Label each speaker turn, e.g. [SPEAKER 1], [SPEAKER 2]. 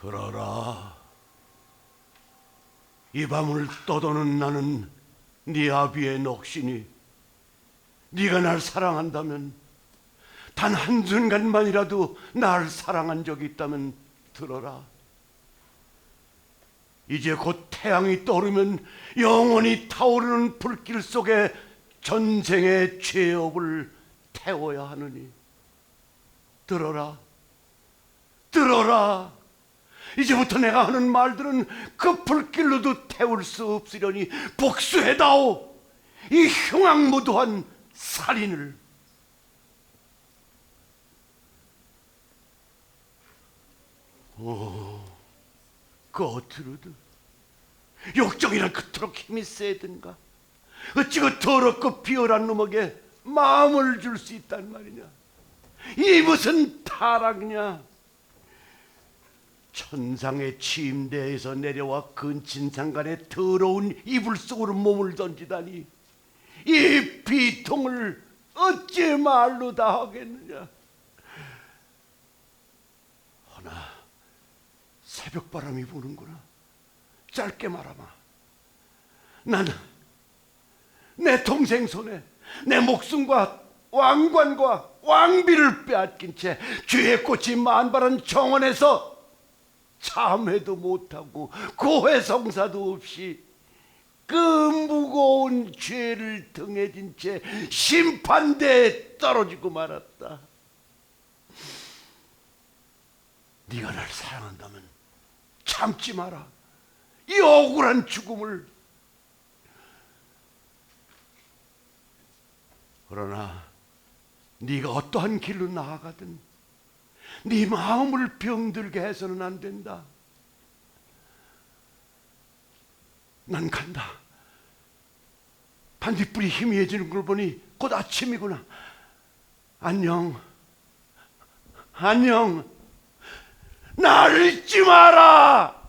[SPEAKER 1] 들어라. 이 밤을 떠도는 나는 네 아비의 넋이니 네가 날 사랑한다면 단 한순간만이라도 날 사랑한 적이 있다면 들어라. 이제 곧 태양이 떠오르면 영원히 타오르는 불길 속에 전생의 죄업을 태워야 하느니 들어라. 들어라. 이제부터 내가 하는 말들은 그 불길로도 태울 수 없으려니 복수해다오. 이 흉악무도한 살인을. 오, 거트루드. 욕정이란 그토록 힘이 세든가. 어찌 그 더럽고 비열한 놈에게 마음을 줄 수 있단 말이냐. 이 무슨 타락이냐. 천상의 침대에서 내려와 근친상간의 더러운 이불 속으로 몸을 던지다니 이 비통을 어찌 말로 다 하겠느냐? 허나 새벽바람이 부는구나. 짧게 말하마 나는 내 동생 손에 내 목숨과 왕관과 왕비를 빼앗긴 채 죄의 꽃이 만발한 정원에서 참회도 못하고 고해성사도 없이 그 무거운 죄를 등에 진 채 심판대에 떨어지고 말았다. 네가 날 사랑한다면 참지 마라. 이 억울한 죽음을. 그러나 네가 어떠한 길로 나아가든 네 마음을 병들게 해서는 안 된다. 난 간다. 반딧불이 희미해지는 걸 보니 곧 아침이구나. 안녕. 안녕. 나를 잊지 마라.